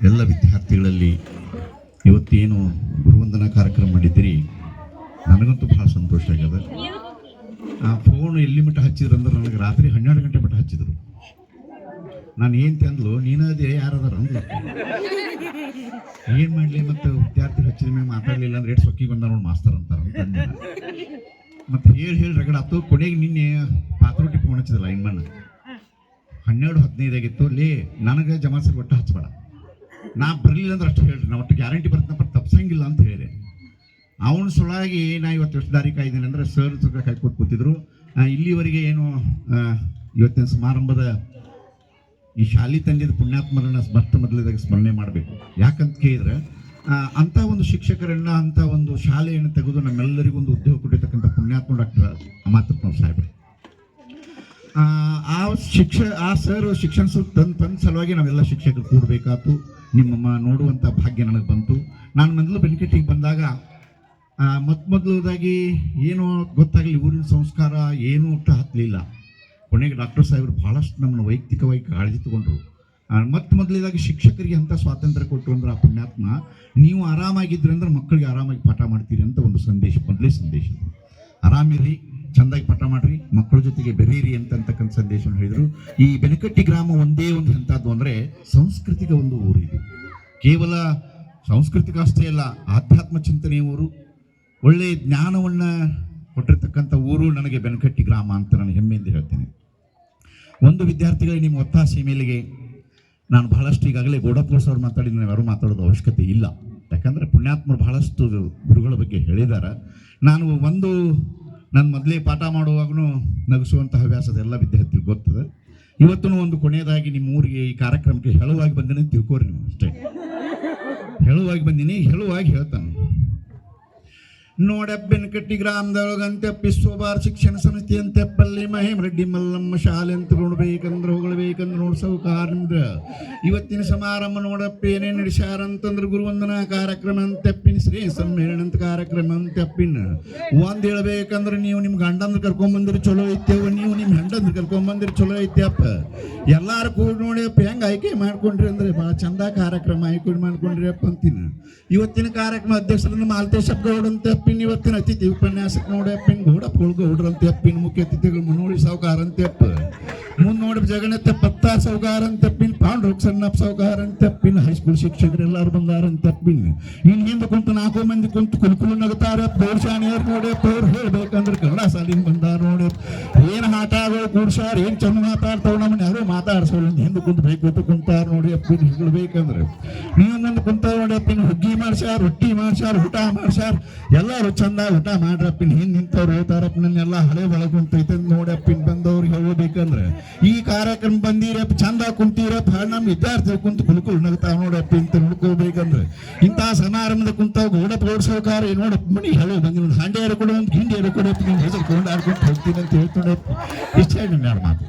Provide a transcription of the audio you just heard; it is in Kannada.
ಎಲ್ಲ ವಿದ್ಯಾರ್ಥಿಗಳಲ್ಲಿ ಇವತ್ತೇನು ಗುರುವಂದನಾ ಕಾರ್ಯಕ್ರಮ ಮಾಡಿದ್ದೀರಿ? ನನಗಂತೂ ಭಾಳ ಸಂತೋಷ ಆಗ್ಯದ. ಆ ಫೋನ್ ಎಲ್ಲಿ ಮಟ್ಟ ಹಚ್ಚಿದ್ರು ಅಂದ್ರೆ ನನಗೆ ರಾತ್ರಿ ಹನ್ನೆರಡು ಗಂಟೆ ಮಟ್ಟ ಹಚ್ಚಿದ್ರು. ನಾನು ಏನು ತಂದ್ಲು? ನೀನದೇ ಯಾರದಾರ ಅಂದ್ಲು. ಏನು ಮಾಡಲಿ ಮತ್ತು ವಿದ್ಯಾರ್ಥಿ ಹಚ್ಚಿದ ಮೇಲೆ ಮಾತಾಡಲಿಲ್ಲ ಅಂದ್ರೆ ಎಷ್ಟು ಸೊಕ್ಕಿ ಬಂದ ನೋಡಿ ಮಾಸ್ತರ್ ಅಂತಾರ ಅಂತ ಅಂದೆ ಮತ್ತೆ ಹೇಳಿ ಹೇಳಿ ರಗಡ ಆತು ಕೊನೆಗೆ ನಿನ್ನೆ ಪಾತ್ರೋಟಿ ಫೋನ್ ಲೈನ್ ಲೈನ್ಮನ್ ಹನ್ನೆರಡು ಹದಿನೈದಾಗಿತ್ತು ಲೇ, ನನಗೆ ಜಮಾಸರ್ ಒಟ್ಟು ಹಚ್ಚಬೇಡ. ನಾ ಬರಲಿಲ್ಲ ಅಂದ್ರೆ ಅಷ್ಟು ಹೇಳ್ರಿ, ನಾ ಒಟ್ಟು ಗ್ಯಾರಂಟಿ ಬರ್ತನಪ್ಪ ತಪ್ಸಂಗಿಲ್ಲ ಅಂತ ಹೇಳಿದೆ. ಅವನು ಸುಳಾಗಿ ನಾ ಇವತ್ತು ಎಷ್ಟು ದಾರಿ ಕಾಯ್ದೇನೆ ಅಂದರೆ ಸರ್ ಸುಖ ಕಾಯ್ಕೋತ ಕೂತಿದ್ರು. ಇಲ್ಲಿವರೆಗೆ ಏನು ಇವತ್ತಿನ ಸಮಾರಂಭದ ಈ ಶಾಲಿ ತಂದಿದ ಪುಣ್ಯಾತ್ಮರನ್ನ ಸ್ಮರ್ಥ ಮೊದಲಿದಾಗ ಸ್ಮರಣೆ ಮಾಡಬೇಕು. ಯಾಕಂತ ಕೇಳಿದ್ರೆ ಅಂಥ ಒಂದು ಶಿಕ್ಷಕರನ್ನ, ಅಂಥ ಒಂದು ಶಾಲೆಯನ್ನು ತೆಗೆದು ನಮ್ಮೆಲ್ಲರಿಗೂ ಒಂದು ಉದ್ಯೋಗ ಕೊಟ್ಟಿರ್ತಕ್ಕಂಥ ಪುಣ್ಯಾತ್ಮ ಡಾಕ್ಟರ್ ಅಮಾತಪ್ಪ ಸಾಹೇಬ್ರು. ಶಿಕ್ಷ, ಆ ಸರ್ ಶಿಕ್ಷಣ ತಂದು ತನ್ನ ಸಲುವಾಗಿ ನಾವೆಲ್ಲ ಶಿಕ್ಷಕರು ಕೂಡಬೇಕಾಯ್ತು ನಿಮ್ಮಮ್ಮ ನೋಡುವಂಥ ಭಾಗ್ಯ ನನಗೆ ಬಂತು. ನಾನು ಮೊದಲು ಬೆನಿಕಟ್ಟಿಗೆ ಬಂದಾಗ ಮೊತ್ತ ಮೊದಲದಾಗಿ ಏನೋ ಗೊತ್ತಾಗಲಿ ಊರಿನ ಸಂಸ್ಕಾರ ಏನೂ ಒಟ್ಟು ಹತ್ತಲಿಲ್ಲ. ಕೊನೆಗೆ ಡಾಕ್ಟರ್ ಸಾಹೇಬರು ಭಾಳಷ್ಟು ನಮ್ಮನ್ನು ವೈಯಕ್ತಿಕವಾಗಿ ಕಾಳಜಿ ತಗೊಂಡ್ರು. ಮತ್ತು ಮೊದಲೇದಾಗಿ ಶಿಕ್ಷಕರಿಗೆ ಅಂತ ಸ್ವಾತಂತ್ರ್ಯ ಕೊಟ್ಟರು ಅಂದ್ರೆ ಆ ಪುಣ್ಯಾತ್ಮ, ನೀವು ಆರಾಮಾಗಿದ್ದರೆ ಅಂದ್ರೆ ಮಕ್ಕಳಿಗೆ ಆರಾಮಾಗಿ ಪಾಠ ಮಾಡ್ತೀರಿ ಅಂತ ಒಂದು ಸಂದೇಶ, ಮೊದಲೇ ಸಂದೇಶ. ಆರಾಮಿರಿ ಚಂದಾಗಿ ಪಠ ಮಾಡ್ರಿ, ಮಕ್ಕಳ ಜೊತೆಗೆ ಬೆರೀರಿ ಅಂತಕ್ಕಂಥ ಸಂದೇಶವನ್ನು ಹೇಳಿದರು. ಈ ಬೆನಕಟ್ಟಿ ಗ್ರಾಮ ಒಂದೇ ಒಂದು ಎಂಥದ್ದು ಅಂದರೆ ಸಾಂಸ್ಕೃತಿಕ ಒಂದು ಊರು ಇದು. ಕೇವಲ ಸಾಂಸ್ಕೃತಿಕ ಅಷ್ಟೇ ಅಲ್ಲ, ಆಧ್ಯಾತ್ಮ ಚಿಂತನೆಯ ಊರು. ಒಳ್ಳೆಯ ಜ್ಞಾನವನ್ನು ಕೊಟ್ಟಿರ್ತಕ್ಕಂಥ ಊರು ನನಗೆ ಬೆನಕಟ್ಟಿ ಗ್ರಾಮ ಅಂತ ನಾನು ಹೆಮ್ಮೆಯಿಂದ ಹೇಳ್ತೇನೆ. ಒಂದು ವಿದ್ಯಾರ್ಥಿಗಳಿಗೆ ನಿಮ್ಮ ಒತ್ತಾಸೆ ಮೇಲೆಗೆ ನಾನು ಬಹಳಷ್ಟು ಈಗಾಗಲೇ ಗೋಡಪ್ಪ ಅವ್ರು ಮಾತಾಡಿ, ನಾನು ಯಾರು ಮಾತಾಡೋದು ಅವಶ್ಯಕತೆ ಇಲ್ಲ. ಯಾಕಂದರೆ ಪುಣ್ಯಾತ್ಮರು ಬಹಳಷ್ಟು ಗುರುಗಳ ಬಗ್ಗೆ ಹೇಳಿದ್ದಾರೆ ನಾನು ಒಂದು ನಾನು ಮೊದಲೇ ಪಾಠ ಮಾಡುವಾಗೂ ನಗಿಸುವಂಥ ಹವ್ಯಾಸದ ಎಲ್ಲ ವಿದ್ಯಾರ್ಥಿಗಳು ಗೊತ್ತದೆ. ಇವತ್ತೂ ಒಂದು ಕೊನೆಯದಾಗಿ ನಿಮ್ಮ ಊರಿಗೆ ಈ ಕಾರ್ಯಕ್ರಮಕ್ಕೆ ಹೇಳುವಾಗಿ ಬಂದೇನೆ ತಿಳ್ಕೋರಿ ನೀವು ಅಷ್ಟೇ. ಹೇಳುವಾಗಿ ಬಂದೀನಿ, ಹೇಳುವಾಗಿ ಹೇಳ್ತಾನೆ. ನೋಡೆಬ್ಬೆನಕಟ್ಟಿ ಗ್ರಾಮದೊಳಗಂತೆ ಪಿಸ್ವಬಾರ್ ಶಿಕ್ಷಣ ಅಂತೆ ಪಲ್ಲಿ ಮಹೇಮ್ ರೆಡ್ಡಿ ಮಲ್ಲಮ್ಮ ಶಾಲೆ ಅಂತ ನೋಡ್ಬೇಕಂದ್ರೆ ಹೋಗ್ಬೇಕಂದ್ರೆ ನೋಡ್ ಸೌಕಾರ್ಂದ್ರ ಇವತ್ತಿನ ಸಮಾರಂಭ ನೋಡಪ್ಪ ಏನೇ ನಡೆಸ್ಯಾರ ಅಂತಂದ್ರೆ ಗುರುವಂದನಾ ಕಾರ್ಯಕ್ರಮ ಅಂತೆಪ್ಪಿನ ಶ್ರೀ ಸಮ್ಮೇಳನ ಅಂತ ಕಾರ್ಯಕ್ರಮ ಅಂತೆಪ್ಪಿನ ಒಂದ್ ಹೇಳ್ಬೇಕಂದ್ರೆ ನೀವು ನಿಮ್ಮ ಗಂಡಂದ್ರೆ ಕರ್ಕೊಂಬಂದ್ರೆ ಚಲೋ ಐತೆವ ನೀವು ನಿಮ್ಮ ಹೆಂಡಂದ್ರ ಕರ್ಕೊಂಬಂದ್ರೆ ಚಲೋ ಐತ್ಯಪ್ಪ ಎಲ್ಲಾರು ಕೂಡ ನೋಡಿ ಅಪ್ಪ, ಹೆಂಗೆ ಆಯ್ಕೆ ಮಾಡ್ಕೊಂಡ್ರಿ ಅಂದ್ರೆ ಭಾಳ ಚಂದ ಕಾರ್ಯಕ್ರಮ ಆಯ್ಕೆ ಮಾಡ್ಕೊಂಡ್ರಿ ಅಪ್ಪ ಅಂತೀನಿ. ಇವತ್ತಿನ ಕಾರ್ಯಕ್ರಮ ಅಧ್ಯಕ್ಷರನ್ನ ಮಾಲ್ತೇಶಪ್ಪ ಗೌಡ ಅಂತ ಅಪ್ಪಿನ ಇವತ್ತಿನ ಅತಿಥಿ ಉಪನ್ಯಾಸಕ ನೋಡಿ ಅಪ್ಪಿನ ಗೌಡಪ್ಪ ಗೌಡ್ರ ಪಿನ್ ಮುಖ್ಯ ಅತಿಥಿಗಳು ಮನೋಳಿ ಸಾವುಕಾರ ಅಂತ ಮುಂದ್ ನೋಡಿ ಪತ್ತ ಸಾವುಕಾರ ತಪ್ಪಿನ ಪಾಂಡ್ರೋಕ್ ಸಣ್ಣಪ್ಪ ಸಾವುಕಾರ ಅಂತ ಅಪ್ಪಿನ ಹೈಸ್ಕೂಲ್ ಶಿಕ್ಷಕರು ಎಲ್ಲಾರು ಬಂದಾರ ಅಂತ ಅಪ್ಪಿನ ಇನ್ ಹಿಂದೆ ಕುಂತು ನಾಲ್ಕು ಮಂದಿ ಕುಂತು ಕುಲ್ಕುಲು ನಗತಾರ, ಪೌರ್ ಶಾಣಿಯರ್ ನೋಡಿ, ಪೌರ್ ಹೇಳ್ಬೇಕಂದ್ರೆ ಕನ್ನಡ ಸಾಲಿನ ಬಂದಾರ ನೋಡಿ. ಏನ್ ಆಟಗಳು ಕೂಡ್ಸಾರ ಏನ್ ಚಂದ ಮಾತಾಡ್ತಾವ ನಮ್ಮನ್ನ ಯಾರು ಮಾತಾಡ್ಸೋಲ್ಲ ಹಿಂದೆ ಕುಂತು ಬೇಕು ಕುಂತಾರ ನೋಡಿ ಅಪ್ಪಿನ ಹೇಳ್ಬೇಕಂದ್ರೆ ನೀವು ಕುಂತಾರ ನೋಡಿ ಅಪ್ಪಿನ ಹುಗ್ಗಿ ಮಾಡ್ಸ್ಯಾರ ರೊಟ್ಟಿ ಮಾಡ್ಸ್ಯಾರ, ಊಟ ಮಾಡ್ಸ್ಯಾರ. ಎಲ್ಲಾರು ಚಂದ ಊಟ ಮಾಡ್ರಪ್ಪಿನ ಹಿಂದ್ ನಿಂತವ್ರು ಹೇಳ್ತಾರಪ್ಪ ನನ್ನೆಲ್ಲ ಹಳೆ ಒಳಗೆ ಕುಂತೈತೆ ಅಂದ್ರೆ ಈ ಕಾರ್ಯಕ್ರಮ ಬಂದಿರಪ್ಪ ಚಂದ ಕುಂತಿರಪ್ಪ ನಮ್ಮ ವಿದ್ಯಾರ್ಥಿ ಕುಂತು ಕುಲ್ಕುಲ್ ನಗ್ತಾವ ನೋಡಪ್ಪ ಇಂತ ನೋಡ್ಕೋಬೇಕಂದ್ರೆ ಇಂಥ ಸಮಾರಂಭದ ಕುಂತ ಓಡಪ್ಪ ಓಡಿಸೋಕಾರ ನೋಡಪ್ಪ ಮನಿ ಹೇಳೋ ಬಂದಿ ನೋಡಿ ಸಂಡೆ ಕೂಡ, ಒಂದು ಹಿಂಡಿಯರು ಕೊಡಪ್ಪ ಹೆಸರು ಕೊಂಡಾಡ್ಕೊಂಡು ಹೋಗ್ತೀನಿ ಅಂತ ಹೇಳ್ಕೊಂಡಪ್ಪ ಇಷ್ಟ ಹೇಳಿ ಮಾತು.